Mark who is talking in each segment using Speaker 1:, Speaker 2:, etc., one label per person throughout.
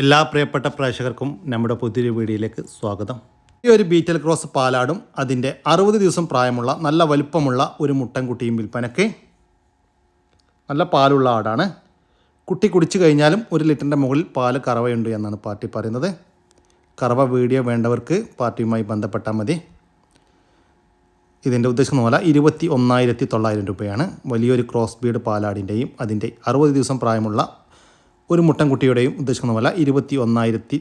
Speaker 1: എല്ലാ പ്രിയപ്പെട്ട പ്രേക്ഷകർക്കും നമ്മുടെ പുതിയൊരു വീഡിയോയിലേക്ക് സ്വാഗതം. ഈ ഒരു ബീറ്റൽ ക്രോസ് പാലാടും അതിന്റെ അറുപത് ദിവസം പ്രായമുള്ള നല്ല വലുപ്പമുള്ള ഒരു മുട്ടൻകുട്ടിയും വിൽപ്പനയ്ക്ക് നല്ല പാലുള്ള ആടാണ്. കുട്ടി കുടിച്ചു കഴിഞ്ഞാലും ഒരു ലിറ്ററിന്റെ മുകളിൽ പാൽ കറവയുണ്ട് എന്നാണ് പാർട്ടി പറയുന്നത്. കറവ വീഡിയോ വേണ്ടവർക്ക് പാർട്ടിയുമായി ബന്ധപ്പെട്ടാൽ മതി. ഇതിന്റെ ഉദ്ദേശം പോലെ ഇരുപത്തി ഒന്നായിരത്തി തൊള്ളായിരം രൂപയാണ്. വലിയൊരു ക്രോസ് ബീഡ് പാലാടിന്റെയും അതിന്റെ അറുപത് ദിവസം പ്രായമുള്ള ഒരു മുട്ടൻകുട്ടിയുടെയും ഉദ്ദേശിക്കുന്ന വില ഇരുപത്തി ഒന്നായിരത്തി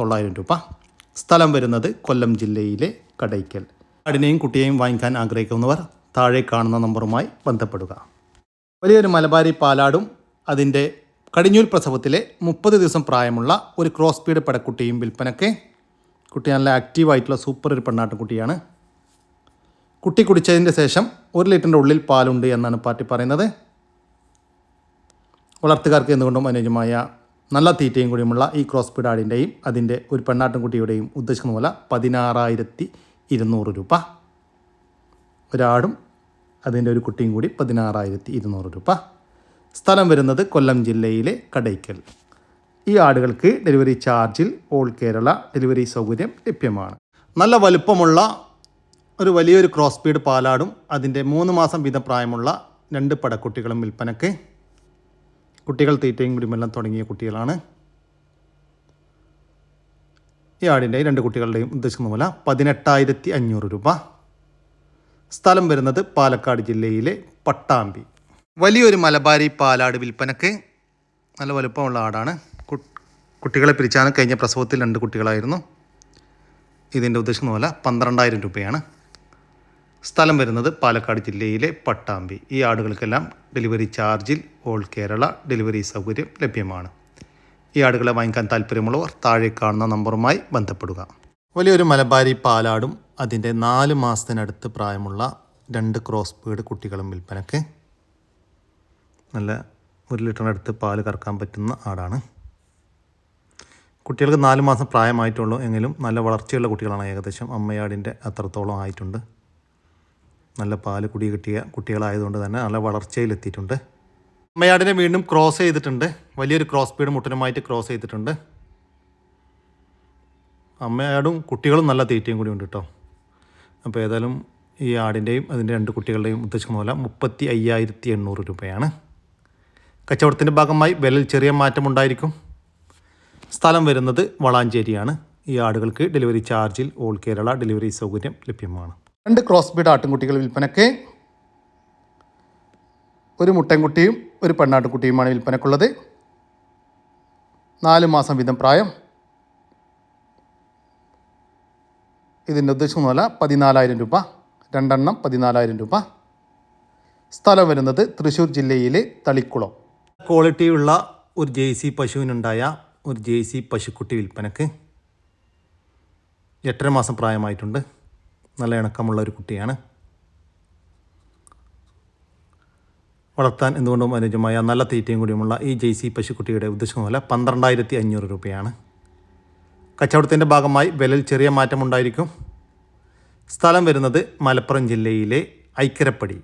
Speaker 1: തൊള്ളായിരം രൂപ. സ്ഥലം വരുന്നത് കൊല്ലം ജില്ലയിലെ കടയ്ക്കൽ. ആടിനെയും കുട്ടിയെയും വാങ്ങിക്കാൻ ആഗ്രഹിക്കുന്നവർ താഴെ കാണുന്ന നമ്പറുമായി ബന്ധപ്പെടുക. വലിയൊരു മലബാരി പാലാടും അതിന്റെ കടിഞ്ഞൂൽ പ്രസവത്തിലെ മുപ്പത് ദിവസം പ്രായമുള്ള ഒരു ക്രോസ് സ്പീഡ് പടക്കുട്ടിയും വിൽപ്പനയ്ക്ക് കുട്ടി നല്ല ആക്റ്റീവായിട്ടുള്ള സൂപ്പർ ഒരു പെണ്ണാട്ടുകുട്ടിയാണ് കുട്ടി കുടിച്ചതിന്റെ ശേഷം ഒരു ലിറ്ററിന്റെ ഉള്ളിൽ പാലുണ്ട് എന്നാണ് പാർട്ടി പറയുന്നത്. വളർത്തുകാർക്ക് എന്തുകൊണ്ടും അനുയോജ്യമായ നല്ല തീറ്റയും കൂടിയുമുള്ള ഈ ക്രോസ് പിടാടിന്റെയും അതിന്റെ ഒരു പെണ്ണാട്ടുംകുട്ടിയുടെയും ഉദ്ദേശിക്കുന്ന പോലെ പതിനാറായിരത്തി ഇരുന്നൂറ് രൂപ. ഒരാടും അതിന്റെ ഒരു കുട്ടിയും കൂടി പതിനാറായിരത്തി ഇരുന്നൂറ് രൂപ. സ്ഥലം വരുന്നത് കൊല്ലം ജില്ലയിലെ കടയ്ക്കൽ. ഈ ആടുകൾക്ക് ഡെലിവറി ചാർജിൽ ഓൾ കേരള ഡെലിവറി സൗകര്യം ലഭ്യമാണ്. നല്ല വലുപ്പമുള്ള ഒരു വലിയൊരു ക്രോസ് സ്പീഡ് പാലാടും അതിന്റെ മൂന്ന് മാസം വീതം പ്രായമുള്ള രണ്ട് പടക്കുട്ടികളും വിൽപ്പനയ്ക്ക് കുട്ടികൾ തീറ്റയും കുടിമെല്ലാം തുടങ്ങിയ കുട്ടികളാണ്. ഈ ആടിന്റെയും രണ്ട് കുട്ടികളുടെയും ഉദ്ദേശിക്കുന്ന പോലെ പതിനെട്ടായിരത്തി അഞ്ഞൂറ് രൂപ. സ്ഥലം വരുന്നത് പാലക്കാട് ജില്ലയിലെ പട്ടാമ്പി. വലിയൊരു മലബാരി പാലാട് വിൽപ്പനക്ക് നല്ല വലുപ്പമുള്ള ആടാണ്. കുട്ടികളെ പിരിച്ചാണ് കഴിഞ്ഞ പ്രസവത്തിൽ രണ്ട് കുട്ടികളായിരുന്നു. ഇതിന്റെ ഉദ്ദേശിക്കുന്ന പോലെ പന്ത്രണ്ടായിരം രൂപയാണ്. സ്ഥലം വരുന്നത് പാലക്കാട് ജില്ലയിലെ പട്ടാമ്പി. ഈ ആടുകൾക്കെല്ലാം ഡെലിവറി ചാർജിൽ ഓൾ കേരള ഡെലിവറി സൗകര്യം ലഭ്യമാണ്. ഈ ആടുകളെ വാങ്ങിക്കാൻ താല്പര്യമുള്ളവർ താഴെ കാണുന്ന നമ്പറുമായി ബന്ധപ്പെടുക. വലിയൊരു മലബാരി പാലാടും അതിന്റെ നാല് മാസത്തിനടുത്ത് പ്രായമുള്ള രണ്ട് ക്രോസ് ബീഡ് കുട്ടികളും വിൽപ്പനയ്ക്ക് നല്ല ഒരു ലിറ്ററിനടുത്ത് പാൽ കറക്കാൻ പറ്റുന്ന ആടാണ്. കുട്ടികൾക്ക് നാല് മാസം പ്രായമായിട്ടുള്ളൂ എങ്കിലും നല്ല വളർച്ചയുള്ള കുട്ടികളാണ് ഏകദേശം അമ്മയാടിന്റെ അത്രത്തോളം ആയിട്ടുണ്ട്. നല്ല പാൽ കുടി കിട്ടിയ കുട്ടികളായതുകൊണ്ട് തന്നെ നല്ല വളർച്ചയിലെത്തിയിട്ടുണ്ട്. അമ്മയാടിനെ വീണ്ടും ക്രോസ് ചെയ്തിട്ടുണ്ട്. വലിയൊരു ക്രോസ് പീഡ് മുട്ടനുമായിട്ട് ക്രോസ് ചെയ്തിട്ടുണ്ട്. അമ്മയാടും കുട്ടികളും നല്ല തീറ്റയും കൂടി ഉണ്ട് കേട്ടോ. അപ്പോൾ ഏതായാലും ഈ ആടിന്റെയും അതിന്റെ രണ്ട് കുട്ടികളുടെയും ഉദ്ദേശിക്കുന്ന പോലെ മുപ്പത്തി അയ്യായിരത്തി എണ്ണൂറ് രൂപയാണ്. കച്ചവടത്തിന്റെ ഭാഗമായി വിലയിൽ ചെറിയ മാറ്റമുണ്ടായിരിക്കും സ്ഥലം വരുന്നത് വളാഞ്ചേരിയാണ്. ഈ ആടുകൾക്ക് ഡെലിവറി ചാർജിൽ ഓൾ കേരള ഡെലിവറി സൗകര്യം ലഭ്യമാണ്. രണ്ട് ക്രോസ് ബീഡ് ആട്ടിൻകുട്ടികൾ വിൽപ്പനയ്ക്ക്. ഒരു മുട്ടൻകുട്ടിയും ഒരു പെണ്ണാട്ടുകുട്ടിയുമാണ് വിൽപ്പനക്കുള്ളത് നാല് മാസം വീതം പ്രായം. ഇതിന്റെ ഉദ്ദേശം എന്നല്ല പതിനാലായിരം രൂപ. രണ്ടെണ്ണം പതിനാലായിരം രൂപ. സ്ഥലം വരുന്നത് തൃശ്ശൂർ ജില്ലയിലെ തളിക്കുളം. ക്വാളിറ്റിയുള്ള ഒരു ജെ സി പശുവിനുണ്ടായ ഒരു ജെ സി പശുക്കുട്ടി വിൽപ്പനക്ക് എട്ടര മാസം പ്രായമായിട്ടുണ്ട്. നല്ല ഇണക്കമുള്ള ഒരു കുട്ടിയാണ്. വളർത്താൻ എന്തുകൊണ്ടും അനുയോജ്യമായ നല്ല തീറ്റയും കൂടിയുമുള്ള ഈ ജെ സി പശുക്കുട്ടിയുടെ ഉദ്ദേശം വില പന്ത്രണ്ടായിരത്തി അഞ്ഞൂറ് രൂപയാണ്. കച്ചവടത്തിന്റെ ഭാഗമായി വിലയിൽ ചെറിയ മാറ്റമുണ്ടായിരിക്കും. സ്ഥലം വരുന്നത് മലപ്പുറം ജില്ലയിലെ ഐക്കരപ്പടി.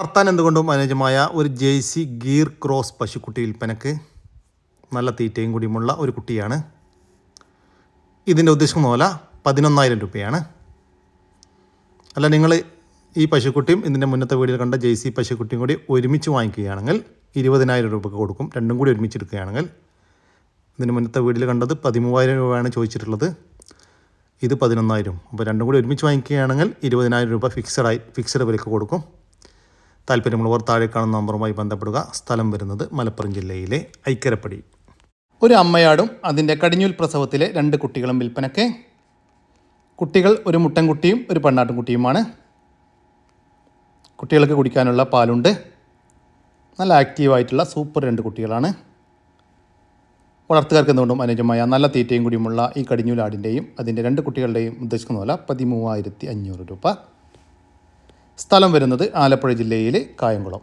Speaker 1: വളർത്താൻ എന്തുകൊണ്ടും അനുയോജ്യമായ ഒരു ജെ സി ഗീർ ക്രോസ് പശുക്കുട്ടി വിൽപ്പനക്ക് നല്ല തീറ്റയും കൂടിയുമുള്ള ഒരു കുട്ടിയാണ്. ഇതിന്റെ ഉദ്ദേശം പോലെ പതിനൊന്നായിരം രൂപയാണ്. അല്ല നിങ്ങൾ ഈ പശുക്കുട്ടിയും ഇതിന്റെ മുന്നത്തെ വീഡിയോയിൽ കണ്ട ജെ സി പശുക്കുട്ടിയും കൂടി ഒരുമിച്ച് വാങ്ങിക്കുകയാണെങ്കിൽ ഇരുപതിനായിരം രൂപയ്ക്ക് കൊടുക്കും. രണ്ടും കൂടി ഒരുമിച്ച് എടുക്കുകയാണെങ്കിൽ ഇതിന് മുന്നത്തെ വീഡിയോയിൽ കണ്ടത് പതിമൂവായിരം രൂപയാണ് ചോദിച്ചിട്ടുള്ളത്. ഇത് പതിനൊന്നായിരം. അപ്പോൾ രണ്ടും കൂടി ഒരുമിച്ച് വാങ്ങിക്കുകയാണെങ്കിൽ ഇരുപതിനായിരം രൂപ ഫിക്സഡായി ഫിക്സഡ് വിലക്ക് കൊടുക്കും. താല്പര്യമുള്ളവർ താഴെ കാണുന്ന നമ്പറുമായി ബന്ധപ്പെടുക. സ്ഥലം വരുന്നത് മലപ്പുറം ജില്ലയിലെ ഐക്കരപ്പടി. ഒരു അമ്മയാടും അതിന്റെ കടിഞ്ഞൂൽ പ്രസവത്തിലെ രണ്ട് കുട്ടികളും വിൽപ്പനയ്ക്ക് കുട്ടികൾ ഒരു മുട്ടൻകുട്ടിയും ഒരു പെണ്ണാട്ടുംകുട്ടിയുമാണ്. കുട്ടികൾക്ക് കുടിക്കാനുള്ള പാലുണ്ട്. നല്ല ആക്റ്റീവായിട്ടുള്ള സൂപ്പർ രണ്ട് കുട്ടികളാണ്. വളർത്തുകാർക്ക് എന്തുകൊണ്ടും അനുജമായ നല്ല തീറ്റയും കൂടിയുമുള്ള ഈ കടിഞ്ഞൂലാടിന്റെയും അതിന്റെ രണ്ട് കുട്ടികളുടെയും ഉദ്ദേശിക്കുന്ന പോലെ പതിമൂവായിരത്തി അഞ്ഞൂറ് രൂപ. സ്ഥലം വരുന്നത് ആലപ്പുഴ ജില്ലയിലെ കായംകുളം.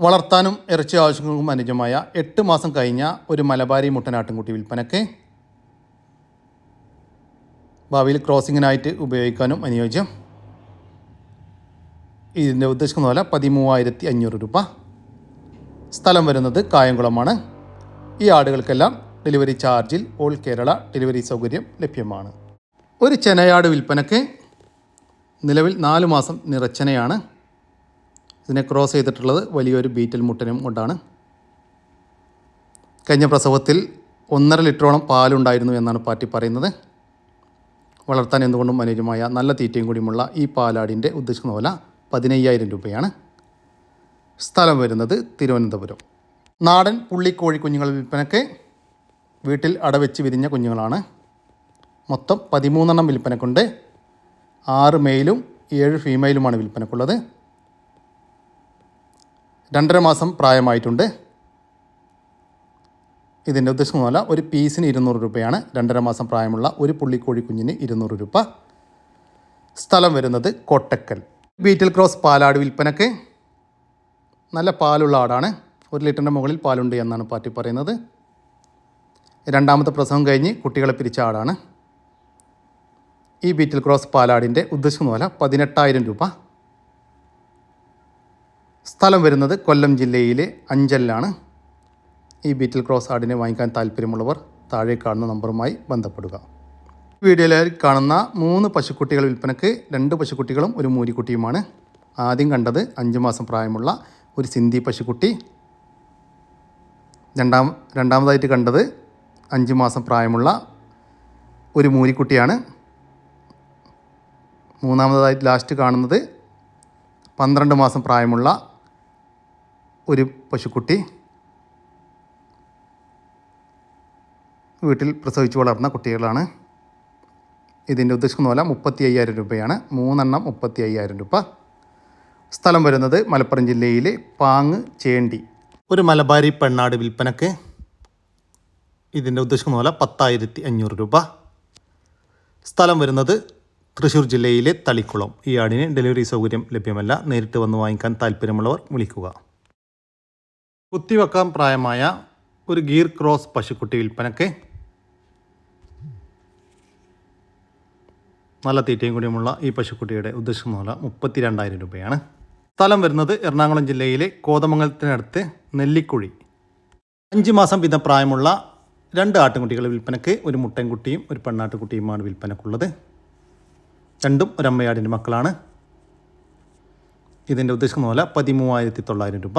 Speaker 1: വളർത്താനും ഇറച്ചി ആവശ്യങ്ങൾക്കും അനുജമായ എട്ട് മാസം കഴിഞ്ഞ ഒരു മലബാരി മുട്ടനാട്ടിൻകുട്ടി വിൽപ്പനയ്ക്ക് ഭാവിയിൽ ക്രോസിങ്ങിനായിട്ട് ഉപയോഗിക്കാനും അനുയോജ്യം. ഇതിന്റെ ഉദ്ദേശിക്കുന്ന പോലെ പതിമൂവായിരത്തി അഞ്ഞൂറ് രൂപ. സ്ഥലം വരുന്നത് കായംകുളമാണ്. ഈ ആടുകൾക്കെല്ലാം ഡെലിവറി ചാർജിൽ ഓൾ കേരള ഡെലിവറി സൗകര്യം ലഭ്യമാണ്. ഒരു ചെനയാട് വിൽപ്പനയ്ക്ക് നിലവിൽ നാല് മാസം നിറച്ചനയാണ് ഇതിനെ ക്രോസ് ചെയ്തിട്ടുള്ളത് വലിയൊരു ബീറ്റൽ മുട്ടനും കൊണ്ടാണ്. കഴിഞ്ഞ പ്രസവത്തിൽ ഒന്നര ലിറ്ററോളം പാലുണ്ടായിരുന്നു എന്നാണ് പാർട്ടി പറയുന്നത്. വളർത്താൻ എന്തുകൊണ്ടും അനുയോജ്യമായ നല്ല തീറ്റയും കൂടിയുമുള്ള ഈ പാലാടിന്റെ ഉദ്ദേശിക്കുന്ന വില പതിനയ്യായിരം രൂപയാണ്. സ്ഥലം വരുന്നത് തിരുവനന്തപുരം. നാടൻ പുള്ളിക്കോഴി കുഞ്ഞുങ്ങൾ വിൽപ്പനയ്ക്ക് വീട്ടിൽ അടവെച്ച് വിരിഞ്ഞ കുഞ്ഞുങ്ങളാണ്. മൊത്തം പതിമൂന്നെണ്ണം വിൽപ്പനക്കുണ്ട്. ആറ് മെയിലും ഏഴ് ഫീമെയിലുമാണ് വിൽപ്പനക്കുള്ളത്. രണ്ടര മാസം പ്രായമായിട്ടുണ്ട്. ഇതിന്റെ ഉദ്ദേശം പോലെ ഒരു പീസിന് ഇരുന്നൂറ് രൂപയാണ്. രണ്ടര മാസം പ്രായമുള്ള ഒരു പുള്ളിക്കോഴി കുഞ്ഞിന് ഇരുന്നൂറ് രൂപ. സ്ഥലം വരുന്നത് കോട്ടക്കൽ. ബീറ്റിൽ ക്രോസ് പാലാട് വിൽപ്പനക്ക്. നല്ല പാലുള്ള ആടാണ്. ഒരു ലിറ്ററിന്റെ മുകളിൽ പാലുണ്ട് എന്നാണ് പാർട്ടി പറയുന്നത്. രണ്ടാമത്തെ പ്രസവം കഴിഞ്ഞ് കുട്ടികളെ പിരിച്ച ആടാണ്. ഈ ബീറ്റിൽ ക്രോസ് പാലാടിന്റെ ഉദ്ദേശിക്കുന്ന വില പതിനെട്ടായിരം രൂപ. സ്ഥലം വരുന്നത് കൊല്ലം ജില്ലയിലെ അഞ്ചലിലാണ്. ഈ ബീറ്റിൽ ക്രോസ് ആടിനെ വാങ്ങിക്കാൻ താല്പര്യമുള്ളവർ താഴെ കാണുന്ന നമ്പറുമായി ബന്ധപ്പെടുക. വീഡിയോയിൽ കാണുന്ന മൂന്ന് പശുക്കുട്ടികൾ വിൽപ്പനക്ക് രണ്ട് പശുക്കുട്ടികളും ഒരു മൂരിക്കുട്ടിയുമാണ്. ആദ്യം കണ്ടത് അഞ്ച് മാസം പ്രായമുള്ള ഒരു സിന്ധി പശുക്കുട്ടി. രണ്ടാം രണ്ടാമതായിട്ട് കണ്ടത് അഞ്ച് മാസം പ്രായമുള്ള ഒരു മൂരിക്കുട്ടിയാണ്. മൂന്നാമതായിട്ട് ലാസ്റ്റ് കാണുന്നത് പന്ത്രണ്ട് മാസം പ്രായമുള്ള ഒരു പശുക്കുട്ടി. വീട്ടിൽ പ്രസവിച്ച് വളർന്ന കുട്ടികളാണ്. ഇതിന്റെ ഉദ്ദേശിക്കുന്ന പോലെ മുപ്പത്തി അയ്യായിരം രൂപയാണ്. മൂന്നെണ്ണം മുപ്പത്തി അയ്യായിരം രൂപ. സ്ഥലം വരുന്നത് മലപ്പുറം ജില്ലയിലെ പാങ് ചേണ്ടി. ഒരു മലബാരി പെണ്ണാട് വിൽപ്പനക്ക് ഇതിന്റെ ഉദ്ദേശിക്കുന്ന പോലെ പത്തായിരത്തി അഞ്ഞൂറ് രൂപ. സ്ഥലം വരുന്നത് തൃശ്ശൂർ ജില്ലയിലെ തളിക്കുളം. ഈ ആടിന് ഡെലിവറി സൗകര്യം ലഭ്യമല്ല. നേരിട്ട് വന്ന് വാങ്ങിക്കാൻ താല്പര്യമുള്ളവർ വിളിക്കുക. കുത്തിവെക്കാൻ പ്രായമായ ഒരു ഗീർ ക്രോസ് പശുക്കുട്ടി വിൽപ്പനക്ക് നല്ല തീറ്റയും കൂടിയുമുള്ള ഈ പശുക്കുട്ടിയുടെ ഉദ്ദേശിക്കുന്ന വില മുപ്പത്തി രണ്ടായിരം രൂപയാണ്. സ്ഥലം വരുന്നത് എറണാകുളം ജില്ലയിലെ കോതമംഗലത്തിനടുത്ത് നെല്ലിക്കുഴി. അഞ്ച് മാസം വീതം പ്രായമുള്ള രണ്ട് ആട്ടിൻകുട്ടികൾ വിൽപ്പനയ്ക്ക് ഒരു മുട്ടൻകുട്ടിയും ഒരു പെണ്ണാട്ടുകുട്ടിയുമാണ് വിൽപ്പനക്കുള്ളത്. രണ്ടും ഒരമ്മയാടിന്റെ മക്കളാണ്. ഇതിന്റെ ഉദ്ദേശിക്കുന്ന വില പതിമൂവായിരത്തി തൊള്ളായിരം രൂപ.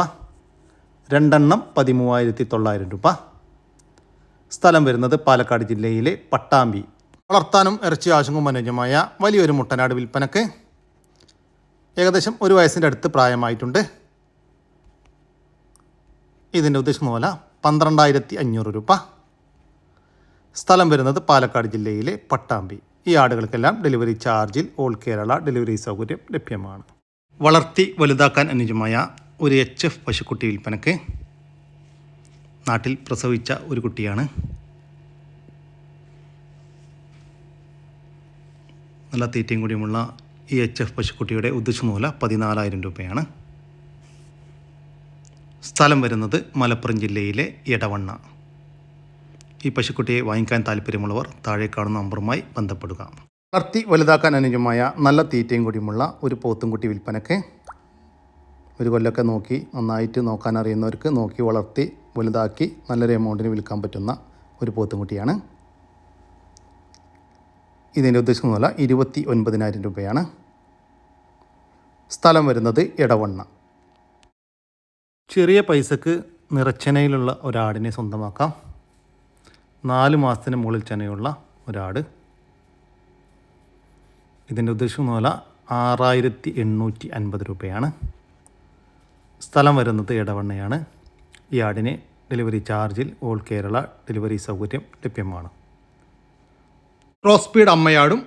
Speaker 1: രണ്ടെണ്ണം പതിമൂവായിരത്തി തൊള്ളായിരം രൂപ. സ്ഥലം വരുന്നത് പാലക്കാട് ജില്ലയിലെ പട്ടാമ്പി വളർത്താനും ഇറച്ചി ആവശ്യവും അനുയോജ്യമായ വലിയൊരു മുട്ടനാട് വിൽപ്പനക്ക് ഏകദേശം ഒരു വയസ്സിന്റെ അടുത്ത് പ്രായമായിട്ടുണ്ട്. ഇതിന്റെ ഉദ്ദേശിക്കുന്ന മൂല പന്ത്രണ്ടായിരത്തി അഞ്ഞൂറ് രൂപ. സ്ഥലം വരുന്നത് പാലക്കാട് ജില്ലയിലെ പട്ടാമ്പി. ഈ ആടുകൾക്കെല്ലാം ഡെലിവറി ചാർജിൽ ഓൾ കേരള ഡെലിവറി സൗകര്യം ലഭ്യമാണ്. വളർത്തി വലുതാക്കാൻ അനുജമായ ഒരു എച്ച് എഫ് പശുക്കുട്ടി വിൽപ്പനക്ക് നാട്ടിൽ പ്രസവിച്ച ഒരു കുട്ടിയാണ്. നല്ല തീറ്റയും കൂടിയുമുള്ള ഈ എച്ച് എഫ് പശുക്കുട്ടിയുടെ ഉദ്ദേശ മൂല പതിനാലായിരം രൂപയാണ്. സ്ഥലം വരുന്നത് മലപ്പുറം ജില്ലയിലെ ഇടവണ്ണ ഈ പശുക്കുട്ടിയെ വാങ്ങിക്കാൻ താല്പര്യമുള്ളവർ താഴെ കാണുന്ന നമ്പറുമായി ബന്ധപ്പെടുക. വളർത്തി വലുതാക്കാൻ അനുജമായ നല്ല തീറ്റയും കൂടിയുമുള്ള ഒരു പോത്തുംകുട്ടി വിൽപ്പനയ്ക്ക് ഒരു കൊല്ലമൊക്കെ നോക്കി നന്നായിട്ട് നോക്കാൻ അറിയുന്നവർക്ക് നോക്കി വളർത്തി വലുതാക്കി നല്ലൊരു എമൗണ്ടിന് വിൽക്കാൻ പറ്റുന്ന ഒരു പോത്തുംകുട്ടിയാണ്. ഇതിന്റെ ഉദ്ദേശിക്കുന്ന വില ഇരുപത്തി ഒൻപതിനായിരം രൂപയാണ്. സ്ഥലം വരുന്നത് ഇടവണ്ണ ചെറിയ പൈസക്ക് നിറച്ചനയിലുള്ള ഒരാടിനെ സ്വന്തമാക്കാം. നാല് മാസത്തിന് മുകളിൽ ചെനയുള്ള ഒരാട്. ഇതിന്റെ ഉദ്ദേശിക്കുന്ന വില ആറായിരത്തി എണ്ണൂറ്റി അൻപത് രൂപയാണ്. സ്ഥലം വരുന്നത് ഇടവണ്ണയാണ് ഈ ആടിന് ഡെലിവറി ചാർജിൽ ഓൾ കേരള ഡെലിവറി സൗകര്യം ലഭ്യമാണ്. ക്രോസ് സ്പീഡ് അമ്മയാടും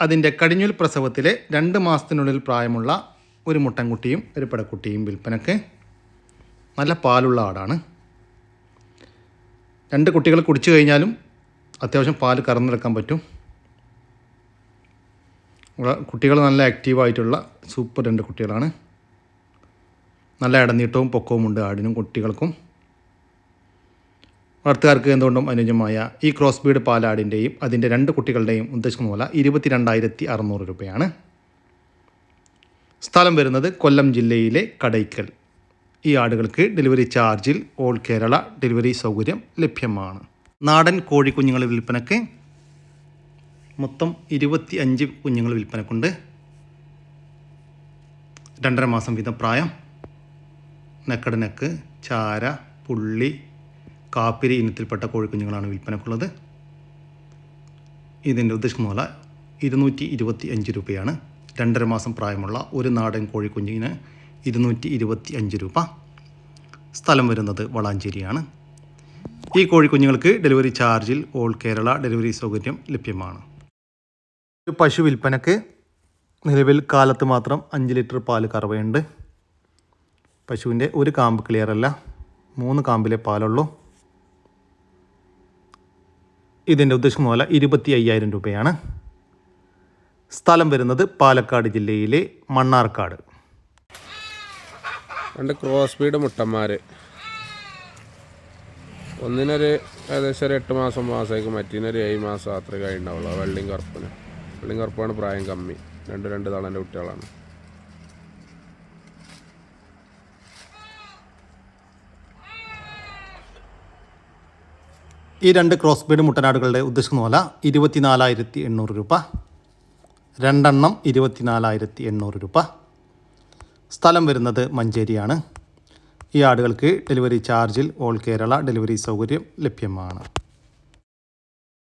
Speaker 1: അതിന്റെ കടിഞ്ഞുൽ പ്രസവത്തിലെ രണ്ട് മാസത്തിനുള്ളിൽ പ്രായമുള്ള ഒരു മുട്ടൻകുട്ടിയും ഒരു പടക്കുട്ടിയും വിൽപ്പനക്ക് നല്ല പാലുള്ള ആടാണ്. രണ്ട് കുട്ടികൾ കുടിച്ചു കഴിഞ്ഞാലും അത്യാവശ്യം പാൽ കറന്നെടുക്കാൻ പറ്റും. കുട്ടികൾ നല്ല ആക്റ്റീവായിട്ടുള്ള സൂപ്പർ രണ്ട് കുട്ടികളാണ്. നല്ല ഇടനീട്ടവും പൊക്കവും ഉണ്ട് ആടിനും കുട്ടികൾക്കും. വളർത്തുകാർക്ക് എന്തുകൊണ്ടും അനുയോജ്യമായ ഈ ക്രോസ് ബീഡ് പാലാടിന്റെയും അതിന്റെ രണ്ട് കുട്ടികളുടെയും ഉദ്ദേശിക്കുന്ന പോലെ ഇരുപത്തി രണ്ടായിരത്തി അറുന്നൂറ് രൂപയാണ്. സ്ഥലം വരുന്നത് കൊല്ലം ജില്ലയിലെ കടയ്ക്കൽ. ഈ ആടുകൾക്ക് ഡെലിവറി ചാർജിൽ ഓൾ കേരള ഡെലിവറി സൗകര്യം ലഭ്യമാണ്. നാടൻ കോഴിക്കുഞ്ഞുങ്ങൾ വിൽപ്പനക്ക് മൊത്തം ഇരുപത്തി അഞ്ച് കുഞ്ഞുങ്ങൾ വിൽപ്പനക്കുണ്ട്. രണ്ടര മാസം വീതം പ്രായം. നെക്കട് നെക്ക് ചാര പുള്ളി കാപ്പിരി ഇനത്തിൽപ്പെട്ട കോഴിക്കുഞ്ഞുങ്ങളാണ് വിൽപ്പനക്കുള്ളത്. ഇതിന്റെ ഉദ്ദേശിക്കുന്ന പോലെ ഇരുന്നൂറ്റി ഇരുപത്തി അഞ്ച് രൂപയാണ്. രണ്ടര മാസം പ്രായമുള്ള ഒരു നാടൻ കോഴിക്കുഞ്ഞിന് ഇരുന്നൂറ്റി ഇരുപത്തി അഞ്ച് രൂപ. സ്ഥലം വരുന്നത് വളാഞ്ചേരിയാണ്. ഈ കോഴിക്കുഞ്ഞുങ്ങൾക്ക് ഡെലിവറി ചാർജിൽ ഓൾ കേരള ഡെലിവറി സൗകര്യം ലഭ്യമാണ്. ഒരു പശു വിൽപ്പനക്ക് നിലവിൽ കാലത്ത് മാത്രം അഞ്ച് ലിറ്റർ പാൽ കറവയുണ്ട്. പശുവിന്റെ ഒരു കാമ്പ് ക്ലിയർ അല്ല മൂന്ന് കാമ്പിലെ പാലുള്ളൂ. ഇതിന്റെ ഉദ്ദേശിക്കുന്ന പോലെ ഇരുപത്തി അയ്യായിരം രൂപയാണ്. സ്ഥലം വരുന്നത് പാലക്കാട് ജില്ലയിലെ മണ്ണാർക്കാട്.
Speaker 2: രണ്ട് ക്രോസ് ബീഡ് മുട്ടന്മാർ ഒന്നിനൊരു ഏകദേശം ഒരു എട്ട് മാസം മാസമായിരിക്കും. മറ്റിനൊരു ഏഴ് മാസം അത്ര ഉണ്ടാവുള്ളൂ വെള്ളിയും കറുപ്പിന്. വെള്ളിയും കറുപ്പാണ് പ്രായം കമ്മി. രണ്ട് രണ്ട് തളന്റെ കുട്ടികളാണ്.
Speaker 1: ഈ രണ്ട് ക്രോസ് ബീഡ് മുട്ടനാടുകളുടെ ഉദ്ദേശിക്കുന്ന പോലെ ഇരുപത്തിനാലായിരത്തി എണ്ണൂറ് രൂപ. രണ്ടെണ്ണം ഇരുപത്തിനാലായിരത്തി എണ്ണൂറ് രൂപ. സ്ഥലം വരുന്നത് മഞ്ചേരിയാണ്. ഈ ആടുകൾക്ക് ഡെലിവറി ചാർജിൽ ഓൾ കേരള ഡെലിവറി സൗകര്യം ലഭ്യമാണ്.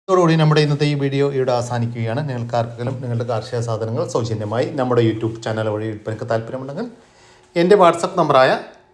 Speaker 1: ഇതോടുകൂടി നമ്മുടെ ഇന്നത്തെ ഈ വീഡിയോ ഇവിടെ അവസാനിക്കുകയാണ്. നിങ്ങൾക്ക് ആർക്കെങ്കിലും നിങ്ങളുടെ കാർഷിക സാധനങ്ങൾ സൗജന്യമായി നമ്മുടെ യൂട്യൂബ് ചാനൽ വഴി വിൽപ്പനയ്ക്ക് താല്പര്യമുണ്ടെങ്കിൽ എന്റെ വാട്സപ്പ് നമ്പറായ